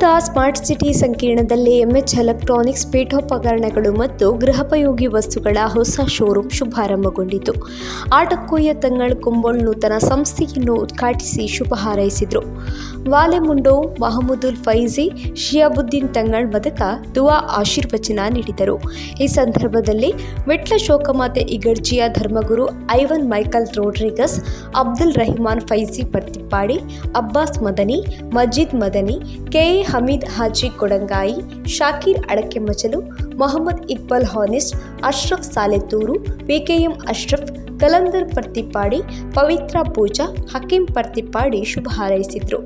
ವಿಟ್ಲದ smart city ಸಂಕೀರ್ಣದಲ್ಲಿ MH electronics ಪೀಠೋಪಕರಣಗಳು ಮತ್ತು ಗೃಹೋಪಯೋಗಿ ವಸ್ತುಗಳ ಹೊಸ ಶೋರೂಮ್ ಶುಭಾರಂಭಗೊಂಡಿತು. ಆಟಕ್ಕೂಯ ತಂಗಳ್ ಕುಂಬೋಳ್ ನೂತನ ಸಂಸ್ಥೆಯನ್ನು ಉದ್ಘಾಟಿಸಿ ಶುಭ ಹಾರೈಸಿದರು. ವಾಲೆಮುಂಡೋ ಮಹಮ್ಮದುಲ್ ಫೈಜಿ ಶಿಯಾಬುದ್ದೀನ್ ತಂಗಳ್ ಬದಕ ದುವಾ ಆಶೀರ್ವಚನ ನೀಡಿದರು. ಈ ಸಂದರ್ಭದಲ್ಲಿ ವಿಟ್ಲ ಶೋಕಮಾತೆ ಇಗರ್ಜಿಯ ಧರ್ಮಗುರು Ivan Michael Rodrigues, Abdul Rahiman Faizi Parthippady Abbas Madani, Majeed Madani, K A Hameed Haji Kodangayi, Shakir ಅಡಕೆ ಮಚಲು, ಮೊಹಮ್ಮದ್ ಇಕ್ಬಲ್ ಹಾನಿಸ್ಟ್, ಅಶ್ರಫ್ ಸಾಲೆತೂರು ಪಿಕೆಎಂ ಅಶ್ರಫ್ ಕಲಂದರ್ ಪರ್ತಿಪ್ಪಾಡಿ ಪವಿತ್ರ ಪೂಜಾ, ಹಕೀಂ ಪರ್ತಿಪ್ಪಾಡಿ ಶುಭ ಹಾರೈಸಿದ್ರು.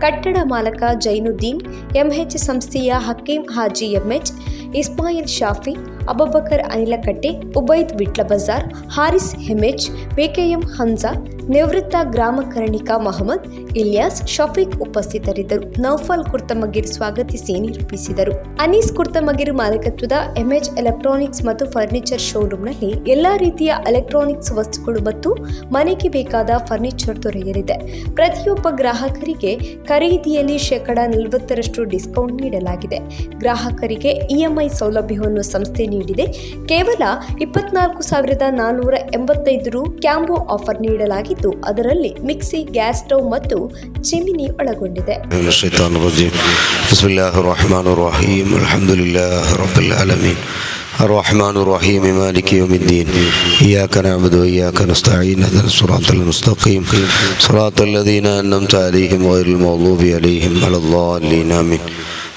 ಕಟ್ಟಡ ಮಾಲಕ ಜೈನುದ್ದೀನ್, ಎಂಎಚ್ ಸಂಸ್ಥೆಯ ಹಕೀಂ ಹಾಜಿ ಎಂಎಚ್ ಇಸ್ಮಾಯಿಲ್ ಶಾಫಿ, ಅಬಬಕರ್ ಅನಿಲಕಟ್ಟೆ, ಉಬೈದ್ ವಿಟ್ಲ ಬಜಾರ್, ಹಾರಿಸ್ ಹೆಮೆಚ್ ಪಿಕೆಎಂ ಹನ್ಸಾ ನಿವೃತ್ತ ಗ್ರಾಮ ಕರ್ಣಿಕಾ ಮಹಮ್ಮದ್, ಇಲಿಯಾಸ್ ಶಫೀಕ್ ಉಪಸ್ಥಿತರಿದ್ದರು. ನೌಫಲ್ ಕುರ್ತಮಗಿರ್ ಸ್ವಾಗತಿಸಿ ನಿರೂಪಿಸಿದರು ಅನೀಸ್ ಕುರ್ತಮಗಿರ್ ಮಾಲೀಕತ್ವದ ಎಂಎಚ್ ಎಲೆಕ್ಟ್ರಾನಿಕ್ಸ್ ಮತ್ತು ಫರ್ನಿಚರ್ ಶೋರೂಮ್ನಲ್ಲಿ ಎಲ್ಲಾ ರೀತಿಯ ಎಲೆಕ್ಟ್ರಾನಿಕ್ಸ್ ವಸ್ತುಗಳು ಮತ್ತು ಮನೆಗೆ ಬೇಕಾದ ಫರ್ನಿಚರ್ ದೊರೆಯಲಿದೆ. ಪ್ರತಿಯೊಬ್ಬ ಗ್ರಾಹಕರಿಗೆ ಖರೀದಿಯಲ್ಲಿ ಶೇಕಡಾ ನಲವತ್ತರಷ್ಟು ಡಿಸ್ಕೌಂಟ್ ನೀಡಲಾಗಿದೆ. ಗ್ರಾಹಕರಿಗೆ ಇಎಂಐ ಸೌಲಭ್ಯವನ್ನು ಸಂಸ್ಥೆ ನೀಡಿದೆ ಕೇವಲ ಇಪ್ಪತ್ನಾಲ್ಕು ಸಾವಿರದ ನಾನ್ನೂರ ಎಂಬತ್ತೈದು ರು ಕ್ಯಾಂಬೋ ಆಫರ್ ನೀಡಲಾಗಿದ್ದು ಅದರಲ್ಲಿ ಮಿಕ್ಸಿ ಗ್ಯಾಸ್ ಸ್ಟವ್ ಮತ್ತು ಚಿಮಿನಿ ಒಳಗೊಂಡಿದೆ من الشيطان الرجيم بسم الله الرحمن الرحيم الحمد لله رب العالمين الرحمن الرحيم مالك يوم الدين إياك نعبد وإياك نستعين اهدنا الصراط المستقيم صراط الذين أنعمت عليهم غير المغضوب عليهم ولا الضالين آمين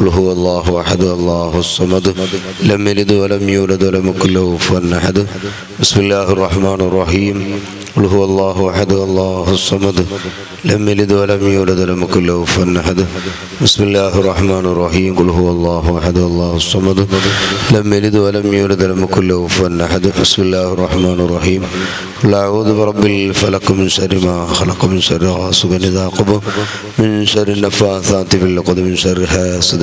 قل هو الله أحد الله الصمد. لم يلد ولم يولد ولم يكن له كفوا أحد. بسم الله الرحمن الرحيم. قل هو الله أحد الله الصمد. لم يلد ولم يولد ولم يكن له كفوا أحد. بسم الله الرحمن الرحيم. قل هو الله أحد الله الصمد. لم يلد ولم يولد ولم يكن له كفوا أحد. بسم الله الرحمن الرحيم. قل أعوذ برب الفلق من شر ما خلق من شر غاسق إذا قبض من شر النفاثات في العقد من شر حاسد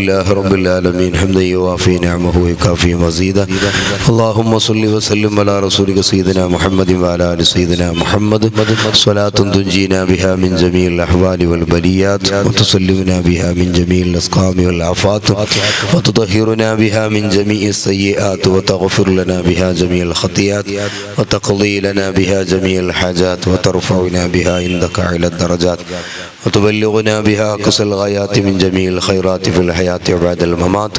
الله رب العالمين. حمدا يوافي نعمه ويكافي مزيدا. اللهم صل وسلم على رسولك سيدنا محمد وعلى آل سيدنا محمد. صلاة تنجينا بها من جميع الأحوال والبليات. وتسلمنا بها من جميع الأسقام والعافات. وتطهرنا بها من جميع السيئات. وتغفر لنا بها جميع الخطيئات. وتقضي لنا بها جميع الحاجات. وترفعنا بها عندك على الدرجات. وتبلغنا بها أقصى الغايات من جميع الخيرات في الحياة وبعد الممات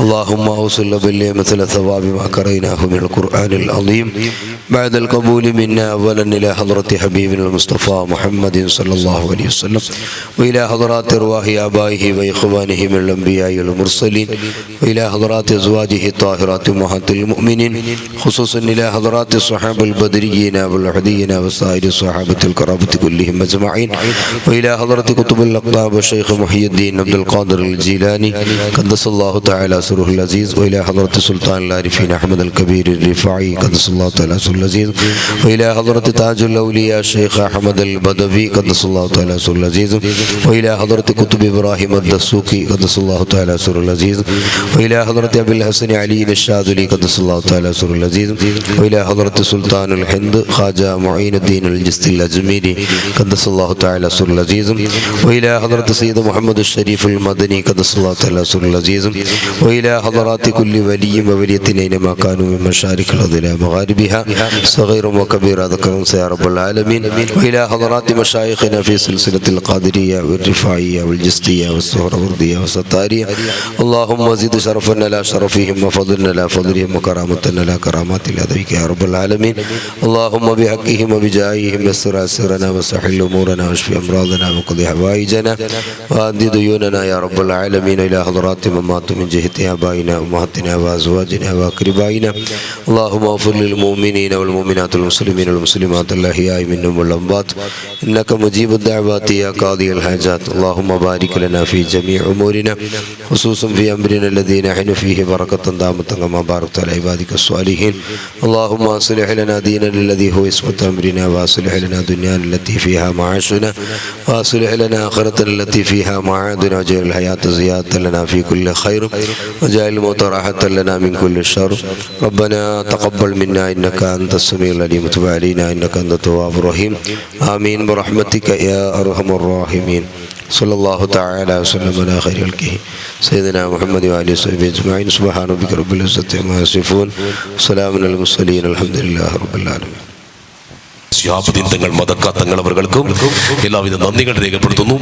اللهم أوصل بالله مثل ثواب ما قريناه من القرآن العظيم بعد القبول منا أولا إلى حضرة حبيبنا المصطفى محمد صلى الله عليه وسلم وإلى حضرات أرواح آبائه وإخوانه من الأنبياء والمرسلين وإلى حضرات أزواجه الطاهرات أمهات المؤمنين خصوصا إلى حضرات الصحابة البدريين والعهديين وسائر الصحابة الكرامة كلهم أجمعين وإلى حضرة كتب الأقطاب الشيخ محي الدين عبد القادر الجيلاني قدس الله تعالى سره العزيز وإلى حضرة سلطان العارفين أحمد الكبير الرفاعي قدس الله تعالى سره العزيز وإلى حضرة تاج الأولياء الشيخ أحمد البدوي قدس الله تعالى سره العزيز. وإلى حضرة كتب إبراهيم الدسوقي قدس الله تعالى سره العزيز. وإلى حضرة أبي الحسن علي الشاذلي قدس الله تعالى سره العزيز. وإلى حضرة سلطان الهند خواجة معين الدين الجست الأجميري قدس الله تعالى سره العزيز. وإلى حضرة سيد محمد الشريف المدني قدس الله تعالى سره العزيز. وإلى حضرات كل ولي وولية أينما كانوا من مشارق الأرض إلى مغاربها. صغير وكبير ذكر يا رب العالمين. وإلى حضرات مشايخنا في سلسلة القادرية والرفاعية والجستية والسهروردية والستارية. اللهم زد شرفنا لا شرفهم وفضلنا لا فضلهم وكرامتنا لا كرامات لديك يا رب العالمين. اللهم بحقهم وبجاههم يسر أسرنا وسهل أمورنا واشف أمراضنا وقضي حوائجنا. وأدي ديوننا يا رب العالمين إلى حضرات من ماتوا من جهة آبائنا وأمهاتنا وأزواجنا وأقربائنا. اللهم اغفر للمؤمنين المؤمنين والمؤمنات والمسلمين والمسلمات الأحياء منهم والأموات إنك مجيب الدعوات يا قاضي الحاجات. اللهم بارك لنا في جميع أمورنا خصوصا في أمرنا الذي نحن فيه بركة دامة كما باركت على عبادك الصالحين. اللهم أصلح لنا ديننا الذي هو اسمة أمرنا وأصلح لنا دنيانا التي فيها معاشنا وأصلح لنا آخرتنا التي فيها معادنا وجعل الحياة زيادة لنا في كل خير وجعل الموت راحة لنا من كل شر. ربنا تقبل منا إنك أنت السميع العليم وتب علينا إنك أنت التواب الرحيم آمين برحمتك يا أرحم الراحمين صلى الله تعالى وسلم على خير خلقه سيدنا محمد وآله وصحبه أجمعين سبحان ربك رب العزة عما يصفون سلام على المرسلين الحمد لله رب العالمين ശിഹാബുദ്ദീൻ തങ്ങൾ മദക്ക തങ്ങൾ അവർക്കും എല്ലാവിധ നന്ദികൾ രേഖപ്പെടുത്തുന്നു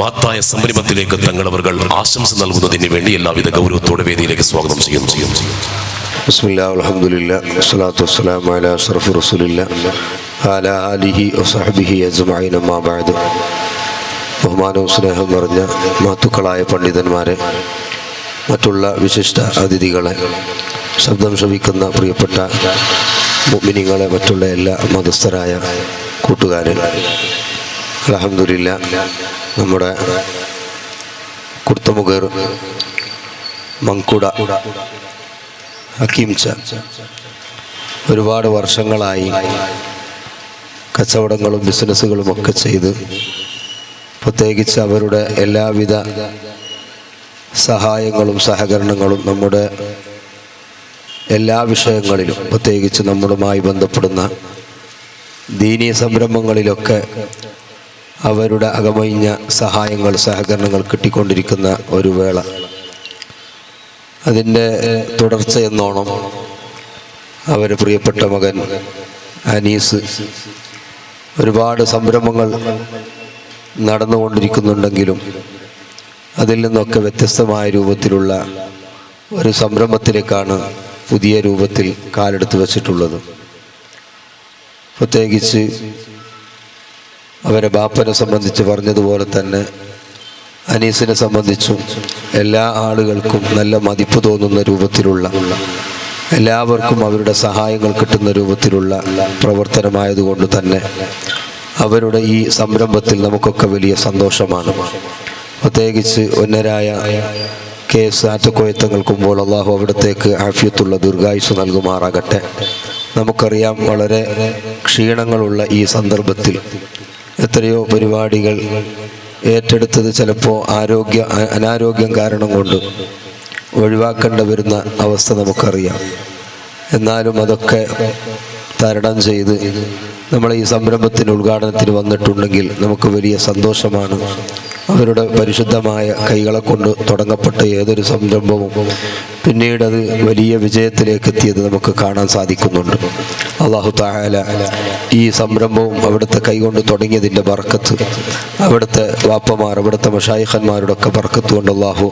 മഹത്തായ സംരംഭത്തിലേക്ക് തങ്ങൾ അവർ ആശംസ നൽകുന്നതിന് വേണ്ടി എല്ലാവിധ ഗൗരവത്തോടെ വേദിയിലേക്ക് സ്വാഗതം ചെയ്യുന്നു ബഹുമാനവും സ്നേഹം നിറഞ്ഞ മാത്തുക്കളായ പണ്ഡിതന്മാരെ മറ്റുള്ള വിശിഷ്ട അതിഥികളെ ശബ്ദം ശവിക്കുന്ന പ്രിയപ്പെട്ട മുഗ്മിനിങ്ങളെ മറ്റുള്ള എല്ലാ മതസ്ഥരായ കൂട്ടുകാരെ അലഹമില്ല നമ്മുടെ കുർത്തമുഖർ മങ്കുട ഹക്കീംച്ച ഒരുപാട് വർഷങ്ങളായി കച്ചവടങ്ങളും ബിസിനസ്സുകളും ഒക്കെ ചെയ്ത് പ്രത്യേകിച്ച് അവരുടെ എല്ലാവിധ സഹായങ്ങളും സഹകരണങ്ങളും നമ്മുടെ എല്ലാ വിഷയങ്ങളിലും പ്രത്യേകിച്ച് നമ്മളുമായി ബന്ധപ്പെടുന്ന ദീനീയ സംരംഭങ്ങളിലൊക്കെ അവരുടെ അകമഴിഞ്ഞ സഹായങ്ങൾ സഹകരണങ്ങൾ കിട്ടിക്കൊണ്ടിരിക്കുന്ന ഒരു വേള. അതിന്റെ തുടർച്ച എന്നോണം. അവർ പ്രിയപ്പെട്ട മകൻ അനീസ്. ഒരുപാട് സംരംഭങ്ങൾ നടന്നുകൊണ്ടിരിക്കുന്നുണ്ടെങ്കിലും അതിൽ നിന്നൊക്കെ വ്യത്യസ്തമായ രൂപത്തിലുള്ള ഒരു സംരംഭത്തിലേക്കാണ് പുതിയ രൂപത്തിൽ കാലെടുത്ത് വച്ചിട്ടുള്ളത്. പ്രത്യേകിച്ച് അവരെ ബാപ്പനെ സംബന്ധിച്ച് പറഞ്ഞതുപോലെ തന്നെ അനീസിനെ സംബന്ധിച്ചും എല്ലാ ആളുകൾക്കും നല്ല മതിപ്പ് തോന്നുന്ന രൂപത്തിലുള്ള എല്ലാവർക്കും അവരുടെ സഹായങ്ങൾ കിട്ടുന്ന രൂപത്തിലുള്ള പ്രവർത്തനമായതുകൊണ്ട് തന്നെ അവരുടെ ഈ സംരംഭത്തിൽ നമുക്കൊക്കെ വലിയ സന്തോഷമാണ്. പ്രത്യേകിച്ച് ഉന്നരായ കെ എസ് ആറ്റക്കോയത്തങ്ങൾക്കുമ്പോൾ അള്ളാഹു അവിടത്തേക്ക് ആഫ്യത്തുള്ള ദീർഘായുസ് നൽകുമാറാകട്ടെ. നമുക്കറിയാം വളരെ ക്ഷീണങ്ങളുള്ള ഈ സന്ദർഭത്തിൽ എത്രയോ പരിപാടികൾ ഏറ്റെടുത്തത് ചിലപ്പോൾ ആരോഗ്യ അനാരോഗ്യം കാരണം കൊണ്ട് ഒഴിവാക്കേണ്ടി വരുന്ന അവസ്ഥ നമുക്കറിയാം. എന്നാലും അതൊക്കെ തരണം ചെയ്ത് നമ്മൾ ഈ സംരംഭത്തിന് ഉദ്ഘാടനത്തിന് വന്നിട്ടുണ്ടെങ്കിൽ നമുക്ക് വലിയ സന്തോഷമാണ്. അവരുടെ പരിശുദ്ധമായ കൈകളെ കൊണ്ട് തുടങ്ങപ്പെട്ട ഏതൊരു സംരംഭവും പിന്നീട് അത് വലിയ വിജയത്തിലേക്ക് എത്തിയത് നമുക്ക് കാണാൻ സാധിക്കുന്നുണ്ട്. അള്ളാഹു താല ഈ സംരംഭവും അവിടുത്തെ കൈകൊണ്ട് തുടങ്ങിയതിന്റെ ബർക്കത്ത് അവിടുത്തെ വാപ്പമാർ അവിടുത്തെ മഷായിഖന്മാരുടെ ഒക്കെ ബർക്കത്ത് കൊണ്ട് അള്ളാഹു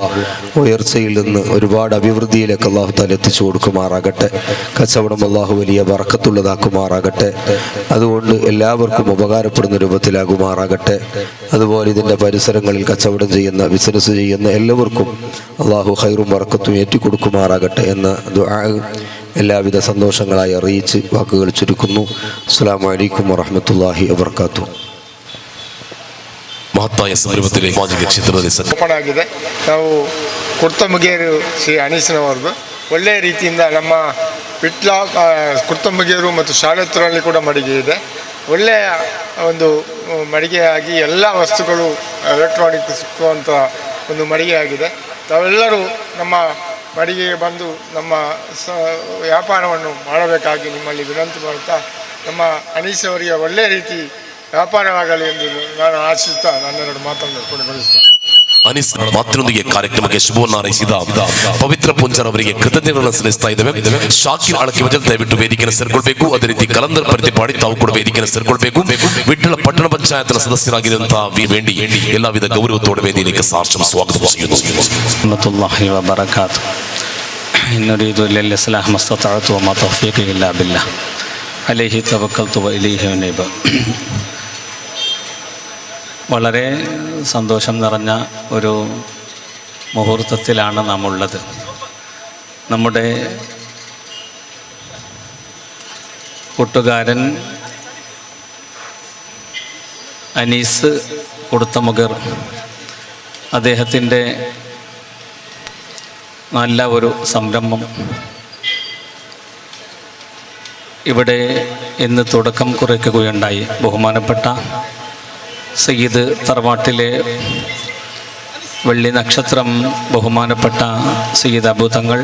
ഉയർച്ചയിൽ നിന്ന് ഒരുപാട് അഭിവൃദ്ധിയിലേക്ക് അള്ളാഹു താല എത്തിച്ചു കൊടുക്കുമാറാകട്ടെ. കച്ചവടം അള്ളാഹു വലിയ ബർക്കത്തുള്ളതാക്കുമാറാകട്ടെ. അതുകൊണ്ട് എല്ലാവർക്കും ഉപകാരപ്പെടുന്ന രൂപത്തിലാകുമാറാകട്ടെ അതുപോലെ ഇതിൻ്റെ പരിസരങ്ങളിൽ കച്ചവടം ചെയ്യുന്ന ബിസിനസ് ചെയ്യുന്ന എല്ലാവർക്കും അള്ളാഹു ഹൈറും ബർക്കത്തും ഏറ്റിക്കൊടുക്കുമാറാകട്ടെ എന്ന ദുആ എല്ലാവിധ സന്തോഷങ്ങളായി അറിയിച്ച് വാക്കുകൾ ചുരുക്കുന്നു അസ്സാം വലൈക്കും വറഹമത്തല്ലാഹി വാത്തു ಮಹತ್ತಾಯ ಸಂದರ್ಭದಲ್ಲಿ ಸಾಮಾಜಿಕ ಕ್ಷೇತ್ರದಲ್ಲಿ ಸಕ್ರಿಯ ಓಪನ್ ಆಗಿದೆ ನಾವು ಕುರ್ತಮುಗೇರು ಶ್ರೀ ಅನೀಸ್ನವರದು ಒಳ್ಳೆಯ ರೀತಿಯಿಂದ ನಮ್ಮ ವಿಟ್ಲ ಕುರ್ತಂಬಗಿಯರು ಮತ್ತು ಶಾಲೆತ್ತರಲ್ಲಿ ಕೂಡ ಮಡಿಗೆ ಇದೆ. ಒಳ್ಳೆಯ ಒಂದು ಮಡಿಗೆಯಾಗಿ ಎಲ್ಲ ವಸ್ತುಗಳು ಎಲೆಕ್ಟ್ರಾನಿಕ್ ಸಿಕ್ಕುವಂಥ ಒಂದು ಮಡಿಗೆಯಾಗಿದೆ. ತಾವೆಲ್ಲರೂ ನಮ್ಮ ಮಡಿಗೆಗೆ ಬಂದು ನಮ್ಮ ಸ, ವ್ಯಾಪಾರವನ್ನು ಮಾಡಬೇಕಾಗಿ ನಿಮ್ಮಲ್ಲಿ ವಿನಂತಿ ಮಾಡುತ್ತಾ, ನಮ್ಮ ಅವರಿಗೆ ಒಳ್ಳೆಯ ರೀತಿ ವ್ಯಾಪಾರವಾಗಲಿ ಎಂದು ನಾನು ಆಶಿಸ್ತಾ ನನ್ನೆರಡು ಮಾತನ್ನು ಕೊನೆಗೊಳಿಸ್ತೇನೆ ಅನಿಸ್ ಮಾತಿನೊಂದಿಗೆ ಕಾರ್ಯಕ್ರಮಕ್ಕೆ ಶುಭವನ್ನು ಹಾರೈಸಿದ ಪವಿತ್ರ ಪುಂಜರ್ ಅವರಿಗೆ ಕೃತಜ್ಞತೆಗಳನ್ನು ಸಲ್ಲಿಸ್ತಾ ಇದ್ದೇವೆ. ಶಾಕಿರ್ ಅಳಕೆ ವಜಲ್ ದಯವಿಟ್ಟು ವೇದಿಕೆಯನ್ನು ಸೇರ್ಕೊಳ್ಬೇಕು. ಅದೇ ರೀತಿ ಕಲಂದರ್ ಪರಿತೆ ಮಾಡಿ ತಾವು ಕೂಡ ವೇದಿಕೆಯನ್ನು ಸೇರ್ಕೊಳ್ಬೇಕು. ವಿಠ್ಠಲ ಪಟ್ಟಣ ಪಂಚಾಯತ್ನ ಸದಸ್ಯರಾಗಿದ್ದಂತಹ ವಿ ವೇಂಡಿ, ಎಲ್ಲವಿಧ ಗೌರವತೋಡ ವೇದಿಕೆ ಸಾರ್ಶನ ಸ್ವಾಗತ وبركاته إن نريد إلا الإصلاح ما استطعت وما توفيقي إلا بالله عليه توكلت وإليه أنيب വളരെ സന്തോഷം നിറഞ്ഞ ഒരു മുഹൂർത്തത്തിലാണ് നാം ഉള്ളത് നമ്മുടെ കൂട്ടുകാരൻ അനീസ് കൊടുത്തമുഖർ അദ്ദേഹത്തിന്റെ നല്ല ഒരു സംരംഭം. ഇവിടെ ഇന്ന് തുടക്കം കുറിക്കുകയുണ്ടായി. ബഹുമാനപ്പെട്ട സയ്യിദ് തറവാട്ടിലെ വെള്ളി നക്ഷത്രം ബഹുമാനപ്പെട്ട സയ്യിദ് അബൂതങ്ങൾ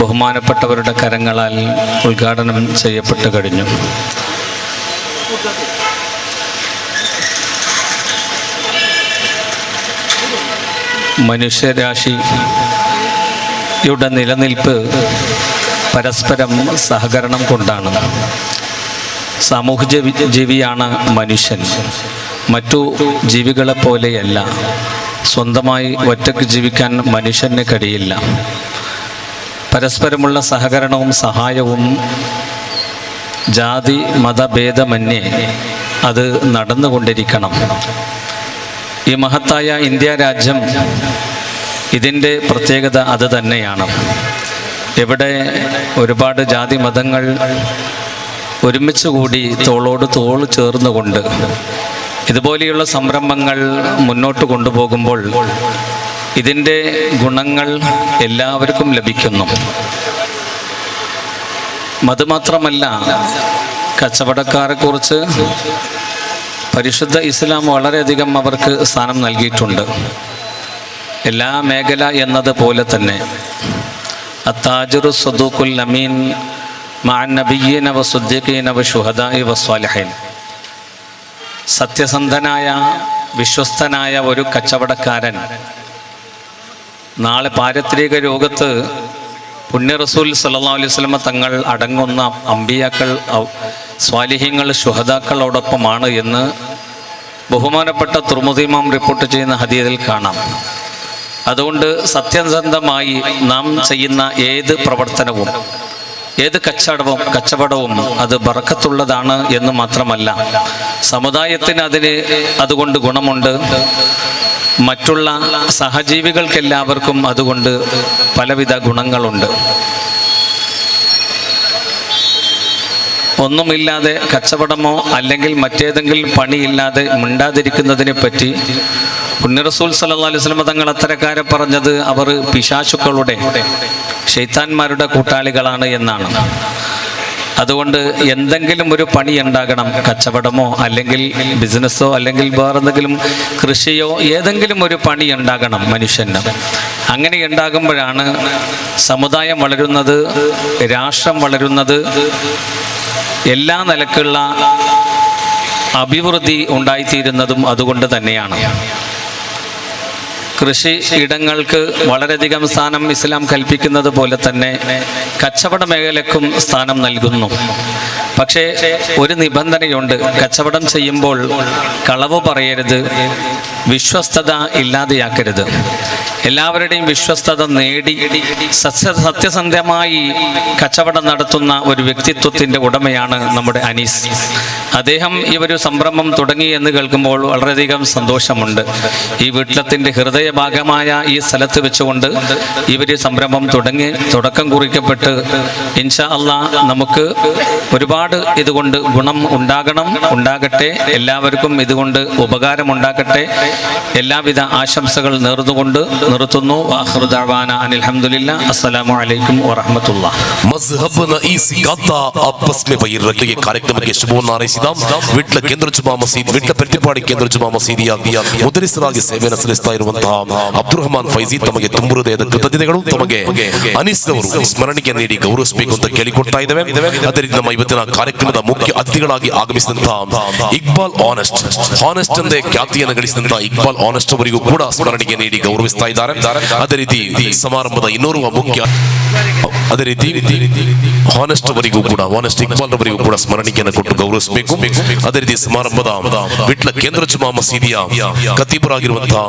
ബഹുമാനപ്പെട്ടവരുടെ കരങ്ങളാൽ ഉദ്ഘാടനം ചെയ്യപ്പെട്ടു കഴിഞ്ഞു. മനുഷ്യരാശിയുടെ നിലനിൽപ്പ് പരസ്പരം സഹകരണം കൊണ്ടാണ്. സാമൂഹ്യ ജീവി ജീവിയാണ് മനുഷ്യൻ. മറ്റു ജീവികളെ പോലെയല്ല. സ്വന്തമായി ഒറ്റയ്ക്ക് ജീവിക്കാൻ മനുഷ്യന് കഴിയില്ല. പരസ്പരമുള്ള സഹകരണവും സഹായവും ജാതി മതഭേദമന്യേ അത് നടന്നുകൊണ്ടിരിക്കണം. ഈ മഹത്തായ ഇന്ത്യ രാജ്യം ഇതിന്റെ പ്രത്യേകത അത് തന്നെയാണ്. ഇവിടെ ഒരുപാട് ജാതി മതങ്ങൾ ഒരുമിച്ച് കൂടി തോളോട് തോൾ ചേർന്നുകൊണ്ട് ഇതുപോലെയുള്ള സംരംഭങ്ങൾ മുന്നോട്ട് കൊണ്ടുപോകുമ്പോൾ ഇതിന്റെ ഗുണങ്ങൾ എല്ലാവർക്കും ലഭിക്കുന്നു. മതുമാത്രമല്ല കച്ചവടക്കാരെക്കുറിച്ച് പരിശുദ്ധ ഇസ്ലാം വളരെയധികം അവർക്ക് സ്ഥാനം നൽകിയിട്ടുണ്ട്. എല്ലാ മേഖല എന്നതുപോലെ തന്നെ അത്താജുർ സദൂഖുൽ അമീൻ സത്യസന്ധനായ വിശ്വസ്തനായ ഒരു കച്ചവടക്കാരൻ നാളെ പാരത്രിക രോഗത്ത് പുണ്യ റസൂൽ സല്ലാ അലൈഹി സ്വലമ തങ്ങൾ അടങ്ങുന്ന അമ്പിയാക്കൾ സ്വാലിഹ്യങ്ങൾ ശുഹതാക്കളോടൊപ്പമാണ് എന്ന് ബഹുമാനപ്പെട്ട തുർമുദീമാം റിപ്പോർട്ട് ചെയ്യുന്ന ഹദീദിൽ കാണാം. അതുകൊണ്ട് സത്യസന്ധമായി നാം ചെയ്യുന്ന ഏത് പ്രവർത്തനവും ഏത് കച്ചവടവും കച്ചവടവും അത് ബറക്കത്തുള്ളതാണ് എന്ന് മാത്രമല്ല സമുദായത്തിന് അതിന് അതുകൊണ്ട് ഗുണമുണ്ട്. മറ്റുള്ള സഹജീവികൾക്കെല്ലാവർക്കും അതുകൊണ്ട് പലവിധ ഗുണങ്ങളുണ്ട്. ഒന്നുമില്ലാതെ കച്ചവടമോ അല്ലെങ്കിൽ മറ്റേതെങ്കിലും പണിയില്ലാതെ മിണ്ടാതിരിക്കുന്നതിനെ പറ്റി പുണ്യറസൂൽ സല്ലാ അലൈഹി സ്വലമ തങ്ങൾ അത്തരക്കാരെ പറഞ്ഞത് അവർ പിശാശുക്കളുടെ ഷെയ്ത്താന്മാരുടെ കൂട്ടാളികളാണ് എന്നാണ്. അതുകൊണ്ട് എന്തെങ്കിലും ഒരു പണി ഉണ്ടാകണം കച്ചവടമോ അല്ലെങ്കിൽ ബിസിനസ്സോ അല്ലെങ്കിൽ വേറെന്തെങ്കിലും കൃഷിയോ ഏതെങ്കിലും ഒരു പണി ഉണ്ടാകണം മനുഷ്യന്. അങ്ങനെ ഉണ്ടാകുമ്പോഴാണ് സമുദായം വളരുന്നത് രാഷ്ട്രം വളരുന്നത് എല്ലാ നിലക്കുള്ള അഭിവൃദ്ധി ഉണ്ടായിത്തീരുന്നതും അതുകൊണ്ട് തന്നെയാണ്. കൃഷി ഇടങ്ങൾക്ക് വളരെയധികം സ്ഥാനം ഇസ്ലാം കൽപ്പിക്കുന്നത് പോലെ തന്നെ കച്ചവട മേഖലക്കും സ്ഥാനം നൽകുന്നു. പക്ഷേ ഒരു നിബന്ധനയുണ്ട്. കച്ചവടം ചെയ്യുമ്പോൾ കളവ് പറയരുത് വിശ്വസ്തത ഇല്ലാതെയാക്കരുത്. എല്ലാവരുടെയും വിശ്വസ്തത നേടി സത്യ സത്യസന്ധമായി കച്ചവടം നടത്തുന്ന ഒരു വ്യക്തിത്വത്തിന്റെ ഉടമയാണ് നമ്മുടെ അനീസ്. അദ്ദേഹം ഈ ഒരു സംരംഭം തുടങ്ങി എന്ന് കേൾക്കുമ്പോൾ വളരെയധികം സന്തോഷമുണ്ട് ഈ വീട്ടിലത്തിൻ്റെ ഹൃദയഭാഗമായ ഈ സ്ഥലത്ത് വെച്ചുകൊണ്ട് ഇവർ സംരംഭം തുടങ്ങി തുടക്കം കുറിക്കപ്പെട്ട് ഇൻഷാ അള്ളാ നമുക്ക് ഒരുപാട് ഇതുകൊണ്ട് ഗുണം ഉണ്ടാകണം ഉണ്ടാകട്ടെ എല്ലാവർക്കും ഇതുകൊണ്ട് ഉപകാരം ഉണ്ടാകട്ടെ എല്ലാവിധ ആശംസകൾ നേർന്നുകൊണ്ട് നിർത്തുന്നു വാഹൃദാന അനിൽഹമുല്ല അസ്സലാമു അലൈക്കും വറഹമത്തുള്ള मजहब न इसी गाता आपस में वही रखे ये कार्यक्रम के शुभ नारे ವಿಟ್ಲ ಕೇಂದ್ರ ಜುಮಾ ಮಸೀದಿ, ವಿಟ್ಲ ಪ್ರತಿಪಾಡಿ ಕೇಂದ್ರ ಜುಮಾ ಮಸೀದಿಯ ಮುದರಿಸರಾಗಿ ಸೇವೆಯನ್ನು ಸಲ್ಲಿಸ್ತಾ ಇರುವಂತಹ ಅಬ್ದುಲ್ ರಹಮಾನ್ ಫೈಜಿ ತಮಗೆ ತುಂಬ ಹೃದಯದ ಕೃತಜ್ಞತೆಗಳು. ತಮಗೆ ಅನಿಸ್ ಅವರು ಸ್ಮರಣಿಕೆ ನೀಡಿ ಗೌರವಿಸಬೇಕು ಅಂತ ಕೇಳಿಕೊಡ್ತಾ ಇದ್ದೇವೆ. ಅದೇ ರೀತಿ ನಮ್ಮ ಇವತ್ತಿನ ಕಾರ್ಯಕ್ರಮದ ಮುಖ್ಯ ಅತಿಥಿಗಳಾಗಿ ಆಗಮಿಸಿದಂತಹ ಇಕ್ಬಾಲ್ ಆನೆಸ್ಟ್. ಆನೆಸ್ಟ್ ಎಂದೇ ಖ್ಯಾತಿಯನ್ನು ಗಳಿಸಿದಂತಹ ಇಕ್ಬಾಲ್ ಆನೆಸ್ಟ್ ಅವರಿಗೂ ಕೂಡ ಸ್ಮರಣಿಕೆ ನೀಡಿ ಗೌರವಿಸ್ತಾ ಇದ್ದಾರೆ. ಅದೇ ರೀತಿ ಈ ಸಮಾರಂಭದ ಇನ್ನೋರ್ವ ಮುಖ್ಯ ಅದೇ ರೀತಿ ಹಾನೆಸ್ಟ್ ಅವರಿಗೂ ಕೂಡ ಹಾನೆಸ್ಟ್ ಇಕ್ಬಾಲ್ ಅವರಿಗೂ ಕೂಡ ಸ್ಮರಣಿಕೆಯನ್ನು ಕೊಟ್ಟು ಗೌರವಿಸಬೇಕು. ಅದೇ ರೀತಿ ಸಮಾರಂಭದ ವಿಟ್ಲ ಕೇಂದ್ರ ಜುಮಾ ಮಸೀದಿಯ ಕತೀಬರಾಗಿರುವಂತಹ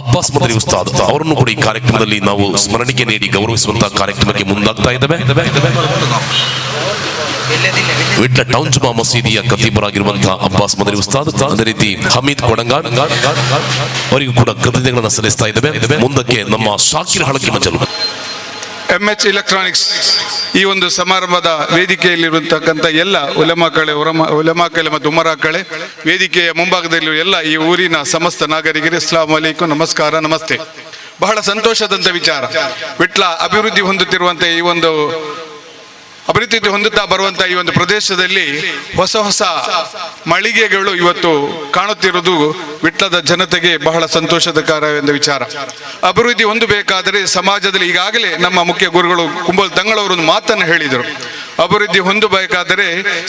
ಅಬ್ಬಾಸ್ ಮದರಿ ಉಸ್ತಾದ್ ಅವರನ್ನು ಕೂಡ ಈ ಕಾರ್ಯಕ್ರಮದಲ್ಲಿ ನಾವು ಸ್ಮರಣಿಕೆ ನೀಡಿ ಗೌರವಿಸುವಂತಹ ಕಾರ್ಯಕ್ರಮಕ್ಕೆ ಮುಂದಾಗ್ತಾ ಇದ್ದೇವೆ. ವಿಟ್ಲ ಟೌನ್ ಜುಮಾ ಮಸೀದಿಯ ಕತೀಬರಾಗಿರುವಂತಹ ಅಬ್ಬಾಸ್ ಮದರಿ ಉಸ್ತಾದ್ ಅದೇ ರೀತಿ ಹಮೀದ್ ಕೊಡಂಗಾಡ್ ಅವರಿಗೂ ಕೂಡ ಕೃತಜ್ಞತೆಗಳನ್ನು ಸಲ್ಲಿಸ್ತಾ ಇದ್ದೇವೆ. ಮುಂದಕ್ಕೆ ನಮ್ಮ ಶಾಕಿರ್ ಹಳಕಿ ಮಂಜಲು ಎಂ ಎಚ್ ಎಲೆಕ್ಟ್ರಾನಿಕ್ಸ್ ಈ ಒಂದು ಸಮಾರಂಭದ ವೇದಿಕೆಯಲ್ಲಿರುವಂತಕ್ಕಂಥ ಎಲ್ಲ ಉಲಮಾಕಳೆ, ಉರಮ, ಉಲಮಾಕಳೆ ಮತ್ತು ಉಮರಾಕಳೆ ವೇದಿಕೆಯ ಮುಂಭಾಗದಲ್ಲಿ ಎಲ್ಲ ಈ ಊರಿನ ಸಮಸ್ತ ನಾಗರಿಕರಿಗೆ ಅಸ್ಲಾಂ ವಲೈಕು ನಮಸ್ಕಾರ, ನಮಸ್ತೆ. ಬಹಳ ಸಂತೋಷದಂತ ವಿಚಾರ. ವಿಟ್ಲ ಅಭಿವೃದ್ಧಿ ಹೊಂದುತ್ತಿರುವಂತೆ ಈ ಒಂದು ಅಭಿವೃದ್ಧಿ ಹೊಂದುತ್ತಾ ಬರುವಂತ ಈ ಒಂದು ಪ್ರದೇಶದಲ್ಲಿ ಹೊಸ ಹೊಸ ಮಳಿಗೆಗಳು ಇವತ್ತು ಕಾಣುತ್ತಿರುವುದು ವಿಟ್ಲದ ಜನತೆಗೆ ಬಹಳ ಸಂತೋಷದಕರವಾದ ವಿಚಾರ. ಅಭಿವೃದ್ಧಿ ಹೊಂದಬೇಕಾದರೆ ಸಮಾಜದಲ್ಲಿ ಈಗಾಗಲೇ ನಮ್ಮ ಮುಖ್ಯ ಗುರುಗಳು ಕುಂಬಲ್ ತಂಗಳವರು ಒಂದು ಮಾತನ್ನು ಹೇಳಿದರು. ಅಭಿವೃದ್ಧಿ ಹೊಂದಬೇಕಾದರೆ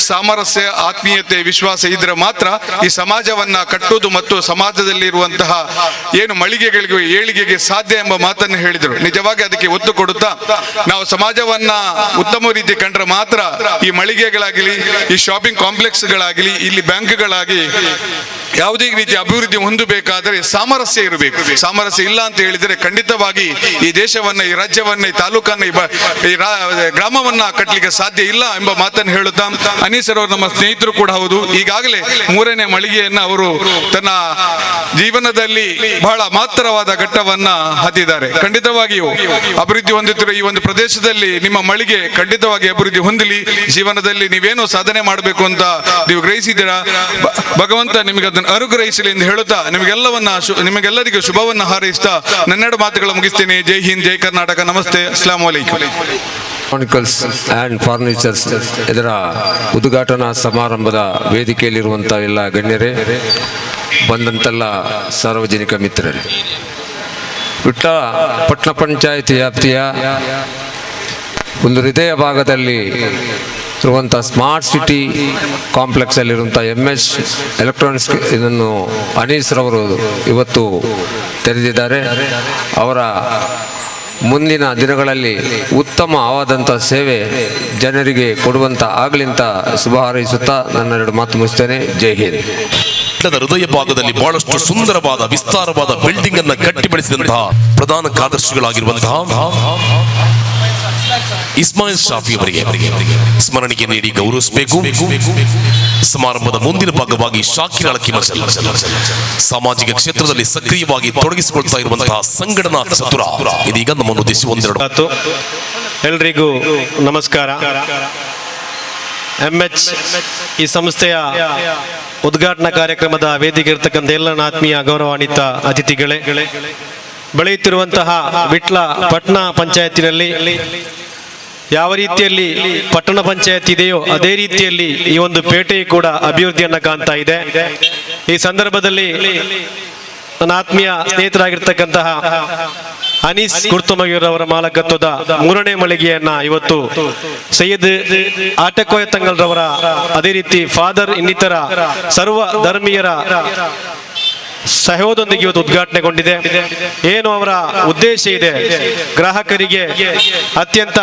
ಸಾಮರಸ್ಯ, ಆತ್ಮೀಯತೆ, ವಿಶ್ವಾಸ ಇದ್ರೆ ಮಾತ್ರ ಈ ಸಮಾಜವನ್ನ ಕಟ್ಟುವುದು ಮತ್ತು ಸಮಾಜದಲ್ಲಿರುವಂತಹ ಏನು ಮಳಿಗೆಗಳಿಗೆ, ಏಳಿಗೆಗೆ ಸಾಧ್ಯ ಎಂಬ ಮಾತನ್ನು ಹೇಳಿದರು. ನಿಜವಾಗಿ ಅದಕ್ಕೆ ಒತ್ತು ಕೊಡುತ್ತಾ, ನಾವು ಸಮಾಜವನ್ನ ಉತ್ತಮ ರೀತಿ ಕಂಡ್ರೆ ಮಾತ್ರ ಈ ಮಳಿಗೆಗಳಾಗಲಿ, ಈ ಶಾಪಿಂಗ್ ಕಾಂಪ್ಲೆಕ್ಸ್ಗಳಾಗಲಿ ಇಲ್ಲಿ ಬ್ಯಾಂಕ್ಗಳಾಗಿ ಯಾವುದೇ ರೀತಿ ಅಭಿವೃದ್ಧಿ ಹೊಂದಬೇಕಾದರೆ ಸಾಮರಸ್ಯ ಇರಬೇಕು. ಸಾಮರಸ್ಯ ಇಲ್ಲ ಅಂತ ಹೇಳಿದರೆ ಖಂಡಿತವಾಗಿ ಈ ದೇಶವನ್ನ, ಈ ರಾಜ್ಯವನ್ನ, ಈ ತಾಲೂಕನ್ನ, ಈ ಗ್ರಾಮವನ್ನ ಕಟ್ಟಲಿಕ್ಕೆ ಸಾಧ್ಯ ಇಲ್ಲ ಎಂಬ ಮಾತನ್ನು ಹೇಳುತ್ತಾ ಅನೀಸರ್ ಅವರು ನಮ್ಮ ಸ್ನೇಹಿತರು ಕೂಡ ಹೌದು. ಈಗಾಗಲೇ ಮೂರನೇ ಮಳಿಗೆಯನ್ನ ಅವರು ತನ್ನ ಜೀವನದಲ್ಲಿ ಬಹಳ ಮಾತ್ರವಾದ ಘಟ್ಟವನ್ನ ಹತ್ತಿದ್ದಾರೆ ಖಂಡಿತವಾಗಿಯೂ ಅಭಿವೃದ್ಧಿ ಹೊಂದುತ್ತಿರುವ ಈ ಒಂದು ಪ್ರದೇಶದಲ್ಲಿ ನಿಮ್ಮ ಮಳಿಗೆ ಖಂಡಿತವಾಗಿ ಅಭಿವೃದ್ಧಿ ಹೊಂದಲಿ. ಜೀವನದಲ್ಲಿ ನೀವೇನೋ ಸಾಧನೆ ಮಾಡಬೇಕು ಅಂತ ನೀವು ಗ್ರಹಿಸಿದ್ದೀರಾ? ಭಗವಂತ ನಿಮಗೆ ಅದನ್ನು ಅನುಗ್ರಹಿಸಲಿ ಎಂದು ಹೇಳುತ್ತಾ ನಿಮಗೆಲ್ಲವನ್ನ ನಿಮಗೆಲ್ಲರಿಗೂ ಶುಭವನ್ನು ಹಾರೈಸ್ತಾ ನನ್ನೆರಡು ಮಾತುಗಳು ಮುಗಿಸ್ತೇನೆ. ಜೈ ಹಿಂದ್, ಜೈ ಕರ್ನಾಟಕ. ನಮಸ್ತೆ. ಅಸ್ಲಾಂ ವಲೈಕುಂ ಎಲೆಕ್ಟ್ರಾನಿಕಲ್ಸ್ ಆ್ಯಂಡ್ ಫರ್ನಿಚರ್ಸ್ ಇದರ ಉದ್ಘಾಟನಾ ಸಮಾರಂಭದ ವೇದಿಕೆಯಲ್ಲಿರುವಂಥ ಎಲ್ಲ ಗಣ್ಯರೇ, ಬಂದಂತೆಲ್ಲ ಸಾರ್ವಜನಿಕ ಮಿತ್ರರೇ. ವಿಟ್ಲ ಪಟ್ಟಣ ಪಂಚಾಯತ್ ವ್ಯಾಪ್ತಿಯ ಒಂದು ಹೃದಯ ಭಾಗದಲ್ಲಿ ಇರುವಂಥ ಸ್ಮಾರ್ಟ್ ಸಿಟಿ ಕಾಂಪ್ಲೆಕ್ಸಲ್ಲಿರುವಂಥ ಎಂ ಎಸ್ ಎಲೆಕ್ಟ್ರಾನಿಕ್ಸ್ ಇದನ್ನು ಅನೀಸ್ರವರು ಇವತ್ತು ತೆರೆದಿದ್ದಾರೆ. ಅವರ ಮುಂದಿನ ದಿನಗಳಲ್ಲಿ ಉತ್ತಮವಾದಂಥ ಸೇವೆ ಜನರಿಗೆ ಕೊಡುವಂಥ ಆಗಲಿಂತ ಶುಭ ಹಾರೈಸುತ್ತಾ ನನ್ನ ಎರಡು ಮಾತು ಮುಗಿಸ್ತೇನೆ. ಜೈ ಹಿಂದ್. ಹೃದಯ ಭಾಗದಲ್ಲಿ ಬಹಳಷ್ಟು ಸುಂದರವಾದ, ವಿಸ್ತಾರವಾದ ಬಿಲ್ಡಿಂಗ್ ಅನ್ನು ಕಟ್ಟಿ ಬೆಳೆಸಿದಂತಹ ಪ್ರಧಾನ ಕಾರ್ಯದರ್ಶಿಗಳಾಗಿರುವಂತಹ ಇಸ್ಮಾಯಿಲ್ ಶಾಫಿ ಅವರಿಗೆ ಸ್ಮರಣಿಕೆ ನೀಡಿ ಗೌರವಿಸಬೇಕು. ಸಮಾರಂಭದ ಮುಂದಿನ ಭಾಗವಾಗಿ ಶಾಕಿರ್ ಅಳಕಿ ಮಸಲ್ ಸಾಮಾಜಿಕ ಕ್ಷೇತ್ರದಲ್ಲಿ ಸಕ್ರಿಯವಾಗಿ ತೊಡಗಿಸಿಕೊಳ್ತಾ ಇರುವಂತಹ ಸಂಘಟನಾ ಚತುರ. ಇದೀಗ ನಮ್ಮನ್ನು ಉದ್ದೇಶಿಸಿ ಒಂದೆರಡು. ಎಲ್ರಿಗೂ ನಮಸ್ಕಾರ. ಎಂಎಚ್ ಈ ಸಂಸ್ಥೆಯ ಉದ್ಘಾಟನಾ ಕಾರ್ಯಕ್ರಮದ ವೇದಿಕೆ ಇರತಕ್ಕಂಥ ಎಲ್ಲ ಆತ್ಮೀಯ ಗೌರವಾನ್ವಿತ ಅತಿಥಿಗಳೇ, ಬೆಳೆಯುತ್ತಿರುವಂತಹ ವಿಟ್ಲ ಪಟ್ನಾ ಪಂಚಾಯತಿನಲ್ಲಿ ಯಾವ ರೀತಿಯಲ್ಲಿ ಪಟ್ಟಣ ಪಂಚಾಯತ್ ಇದೆಯೋ ಅದೇ ರೀತಿಯಲ್ಲಿ ಈ ಒಂದು ಪೇಟೆ ಕೂಡ ಅಭಿವೃದ್ಧಿಯನ್ನ ಕಾಣ್ತಾ ಇದೆ. ಈ ಸಂದರ್ಭದಲ್ಲಿ ನನ್ನ ಆತ್ಮೀಯ ಸ್ನೇಹಿತರಾಗಿರ್ತಕ್ಕಂತಹ ಅನೀಸ್ ಕುರ್ತಮಗಿರವರ ಮಾಲಕತ್ವದ ಮೂರನೇ ಮಳಿಗೆಯನ್ನ ಇವತ್ತು ಸೈಯದ್ ಆಟಕೋಯ ತಂಗಲ್ರವರ ಅದೇ ರೀತಿ ಫಾದರ್ ಇನ್ನಿತರ ಸರ್ವ ಧರ್ಮೀಯರ ಸಹಯೋಗದೊಂದಿಗೆ ಇವತ್ತು ಉದ್ಘಾಟನೆಗೊಂಡಿದೆ. ಏನು ಅವರ ಉದ್ದೇಶ ಇದೆ? ಗ್ರಾಹಕರಿಗೆ ಅತ್ಯಂತ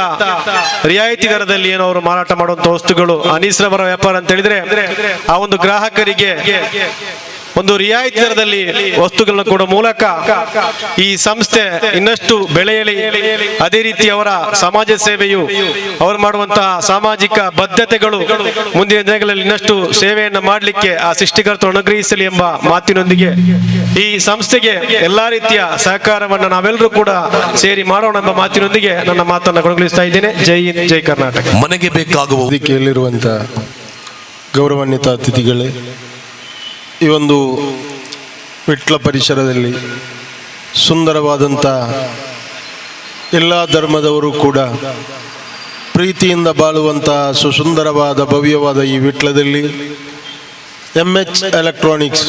ರಿಯಾಯಿತಿ ದರದಲ್ಲಿ ಏನು ಅವರು ಮಾರಾಟ ಮಾಡುವಂತ ವಸ್ತುಗಳು ಅನೀಸ್ರವರ ವ್ಯಾಪಾರ ಅಂತ ಹೇಳಿದ್ರೆ, ಆ ಒಂದು ಗ್ರಾಹಕರಿಗೆ ಒಂದು ರಿಯಾಯಿತಿ ದರದಲ್ಲಿ ವಸ್ತುಗಳನ್ನು ಕೊಡುವ ಮೂಲಕ ಈ ಸಂಸ್ಥೆ ಇನ್ನಷ್ಟು ಬೆಳೆಯಲಿ. ಅದೇ ರೀತಿ ಅವರ ಸಮಾಜ ಸೇವೆಯು ಅವರು ಮಾಡುವಂತಹ ಸಾಮಾಜಿಕ ಬದ್ಧತೆಗಳು ಮುಂದಿನ ದಿನಗಳಲ್ಲಿ ಇನ್ನಷ್ಟು ಸೇವೆಯನ್ನು ಮಾಡಲಿಕ್ಕೆ ಆ ಸೃಷ್ಟಿಕರ್ತ ಅನುಗ್ರಹಿಸಲಿ ಎಂಬ ಮಾತಿನೊಂದಿಗೆ ಈ ಸಂಸ್ಥೆಗೆ ಎಲ್ಲಾ ರೀತಿಯ ಸಹಕಾರವನ್ನು ನಾವೆಲ್ಲರೂ ಕೂಡ ಸೇರಿ ಮಾಡೋಣ ಎಂಬ ಮಾತಿನೊಂದಿಗೆ ನನ್ನ ಮಾತನ್ನು ಕೊನೆಗೊಳಿಸ್ತಾ ಇದ್ದೇನೆ. ಜೈ ಹಿಂದ್ ಜೈ ಕರ್ನಾಟಕ. ಮನೆಗೆ ಬೇಕಾಗುವ ವೇದಿಕೆಯಲ್ಲಿರುವಂತಹ ಗೌರವಾನ್ವಿತ ಅತಿಥಿಗಳೇ ಈ ಒಂದು ವಿಟ್ಲ ಪರಿಸರದಲ್ಲಿ ಸುಂದರವಾದಂಥ ಎಲ್ಲ ಧರ್ಮದವರು ಕೂಡ ಪ್ರೀತಿಯಿಂದ ಬಾಳುವಂತಹ ಸುಸುಂದರವಾದ, ಭವ್ಯವಾದ ಈ ವಿಟ್ಲದಲ್ಲಿ ಎಂ ಎಚ್ ಎಲೆಕ್ಟ್ರಾನಿಕ್ಸ್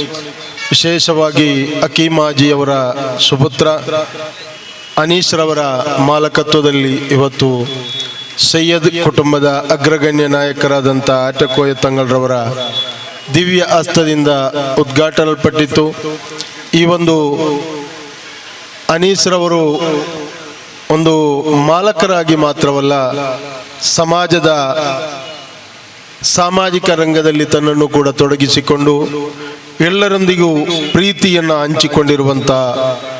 ವಿಶೇಷವಾಗಿ ಅಕೀಮಾಜಿಯವರ ಸುಪುತ್ರ ಅನೀಶ್ರವರ ಮಾಲಕತ್ವದಲ್ಲಿ ಇವತ್ತು ಸೈಯದ್ ಕುಟುಂಬದ ಅಗ್ರಗಣ್ಯ ನಾಯಕರಾದಂಥ ಆಟಕೋಯ ತಂಗಳ್ರವರ ದಿವ್ಯ ಹಸ್ತದಿಂದ ಉದ್ಘಾಟನಲ್ಪಟ್ಟಿತ್ತು. ಈ ಒಂದು ಅನೀಸ್ರವರು ಒಂದು ಮಾಲಕರಾಗಿ ಮಾತ್ರವಲ್ಲ, ಸಮಾಜದ ಸಾಮಾಜಿಕ ರಂಗದಲ್ಲಿ ತನ್ನನ್ನು ಕೂಡ ತೊಡಗಿಸಿಕೊಂಡು ಎಲ್ಲರೊಂದಿಗೂ ಪ್ರೀತಿಯನ್ನು ಹಂಚಿಕೊಂಡಿರುವಂಥ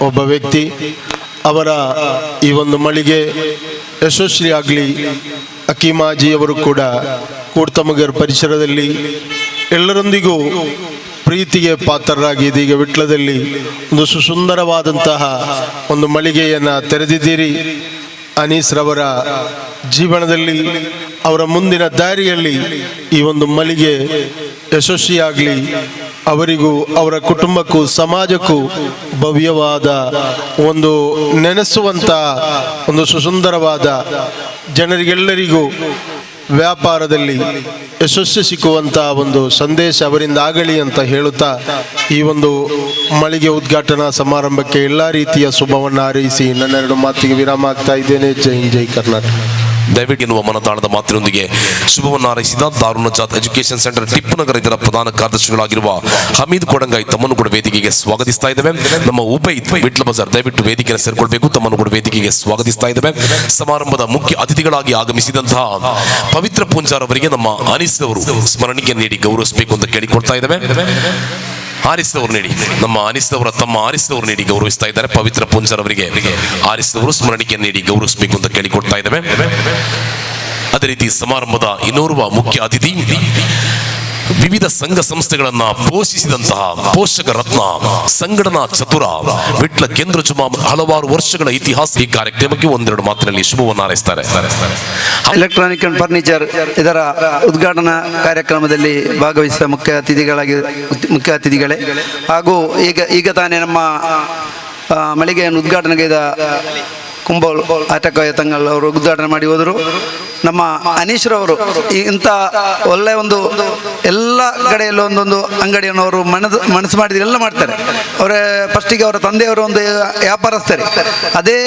ಒಬ್ಬ ವ್ಯಕ್ತಿ. ಅವರ ಈ ಒಂದು ಮಳಿಗೆ ಯಶಸ್ವಿ ಆಗಲಿ ಅಕೀಮಾಜಿಯವರು ಕೂಡ ಕೂಡ್ತಮಗರ್ ಪರಿಸರದಲ್ಲಿ ಎಲ್ಲರೊಂದಿಗೂ ಪ್ರೀತಿಗೆ ಪಾತ್ರರಾಗಿ ಇದೀಗ ವಿಟ್ಲದಲ್ಲಿ ಒಂದು ಸುಸುಂದರವಾದಂತಹ ಒಂದು ಮಳಿಗೆಯನ್ನು ತೆರೆದಿದ್ದೀರಿ. ಅನೀಸ್ರವರ ಜೀವನದಲ್ಲಿ ಅವರ ಮುಂದಿನ ದಾರಿಯಲ್ಲಿ ಈ ಒಂದು ಮಳಿಗೆ ಯಶಸ್ವಿಯಾಗಲಿ. ಅವರಿಗೂ ಅವರ ಕುಟುಂಬಕ್ಕೂ ಸಮಾಜಕ್ಕೂ ಭವ್ಯವಾದ ಒಂದು ನೆನೆಸುವಂತಹ ಒಂದು ಸುಸುಂದರವಾದ ಜನರಿಗೆಲ್ಲರಿಗೂ ವ್ಯಾಪಾರದಲ್ಲಿ ಯಶಸ್ಸು ಸಿಕ್ಕುವಂತಹ ಒಂದು ಸಂದೇಶ ಅವರಿಂದ ಆಗಲಿ ಅಂತ ಹೇಳುತ್ತಾ ಈ ಒಂದು ಮಳಿಗೆ ಉದ್ಘಾಟನಾ ಸಮಾರಂಭಕ್ಕೆ ಎಲ್ಲ ರೀತಿಯ ಶುಭವನ್ನು ಹಾರೈಸಿ ನನ್ನೆರಡು ಮಾತಿಗೆ ವಿರಾಮ ಆಗ್ತಾ ಇದ್ದೇನೆ. ಜೈ ಜೈ ಕರ್ನಾಟಕ. ದಯವಿಟ್ಟು ಎನ್ನುವ ಮನತಾಳದ ಮಾತಿನೊಂದಿಗೆ ಶುಭವನ್ನು ಹಾರೈಸಿದ ದಾರುಣ ಜಾತ್ ಎಜುಕೇಶನ್ ಸೆಂಟರ್ ಟಿಪ್ಪು ನಗರ ಇದರ ಪ್ರಧಾನ ಕಾರ್ಯದರ್ಶಿಗಳಾಗಿರುವ ಹಮೀದ್ ಕೊಡಂಗಾಯಿ ತಮ್ಮನ್ನು ಕೂಡ ವೇದಿಕೆಗೆ ಸ್ವಾಗತಿಸ್ತಾ ಇದ್ದೇವೆ. ನಮ್ಮ ಉಪೈ ವಿಟ್ಲ ಬಜಾರ್ ದಯವಿಟ್ಟು ವೇದಿಕೆಯನ್ನು ಸೇರ್ಕೊಳ್ಬೇಕು. ತಮ್ಮನ್ನು ಕೂಡ ವೇದಿಕೆಗೆ ಸ್ವಾಗತಿಸ್ತಾ ಇದ್ದೇವೆ. ಸಮಾರಂಭದ ಮುಖ್ಯ ಅತಿಥಿಗಳಾಗಿ ಆಗಮಿಸಿದಂತಹ ಪವಿತ್ರ ಪೂಂಜಾರ್ ಅವರಿಗೆ ನಮ್ಮ ಅನಿಸ್ ಅವರು ಸ್ಮರಣಿಕೆ ನೀಡಿ ಗೌರವಿಸಬೇಕು ಅಂತ ಕೇಳಿಕೊಡ್ತಾ ಇದ್ದೇವೆ. ಆರಿಸಿದವರು ನೀಡಿ. ನಮ್ಮ ಆರಿಸಿದವರ, ತಮ್ಮ ಆರಿಸಿದವರು ನೀಡಿ ಗೌರವಿಸ್ತಾ ಇದ್ದಾರೆ. ಪವಿತ್ರ ಪೂಂಜರ್ ಅವರಿಗೆ ಆರಿಸಿದವರು ಸ್ಮರಣಿಕೆ ನೀಡಿ ಗೌರವಿಸಬೇಕು ಅಂತ ಕೇಳಿಕೊಡ್ತಾ ಇದ್ದೇವೆ. ಅದೇ ರೀತಿ ಸಮಾರಂಭದ ಇನ್ನೋರ್ವ ಮುಖ್ಯ ಅತಿಥಿ ವಿವಿಧ ಸಂಘ ಸಂಸ್ಥೆಗಳನ್ನ ಪೋಷಿಸಿದಂತಹ ಪೋಷಕ ರತ್ನ ಸಂಘಟನಾ ಚತುರ ವಿಟ್ಲ ಕೇಂದ್ರ ಜುಮಾ ಹಲವಾರು ವರ್ಷಗಳ ಇತಿಹಾಸ ಈ ಕಾರ್ಯಕ್ರಮಕ್ಕೆ ಒಂದೆರಡು ಮಾತಿನಲ್ಲಿ ಶುಭವನ್ನು ಹಾರೈಸ್ತಾರೆ. ಎಲೆಕ್ಟ್ರಾನಿಕ್ ಅಂಡ್ ಫರ್ನಿಚರ್ ಇದರ ಉದ್ಘಾಟನಾ ಕಾರ್ಯಕ್ರಮದಲ್ಲಿ ಭಾಗವಹಿಸಿದ ಮುಖ್ಯ ಅತಿಥಿಗಳಾಗಿ ಮುಖ್ಯ ಅತಿಥಿಗಳೇ. ಹಾಗೂ ಈಗ ಈಗ ತಾನೇ ನಮ್ಮ ಮಳಿಗೆಯನ್ನು ಉದ್ಘಾಟನೆಗೈದ ಕುಂಬೋಲ್ ಆಟಕಾಯ ತಂಗಲ್ ಅವರು ಉದ್ಘಾಟನೆ ಮಾಡಿ ಹೋದರು. ನಮ್ಮ ಅನೀಶ್ರವರು ಇಂಥ ಒಳ್ಳೆ ಒಂದು ಎಲ್ಲ ಕಡೆಯಲ್ಲೂ ಒಂದೊಂದು ಅಂಗಡಿಯನ್ನು ಅವರು ಮನದು, ಮನಸ್ಸು ಮಾಡಿದ್ರೆ ಎಲ್ಲ ಮಾಡ್ತಾರೆ. ಅವರ ಫಸ್ಟಿಗೆ ಅವರ ತಂದೆಯವರು ಒಂದು ವ್ಯಾಪಾರಸ್ಥರು. ಅದೇ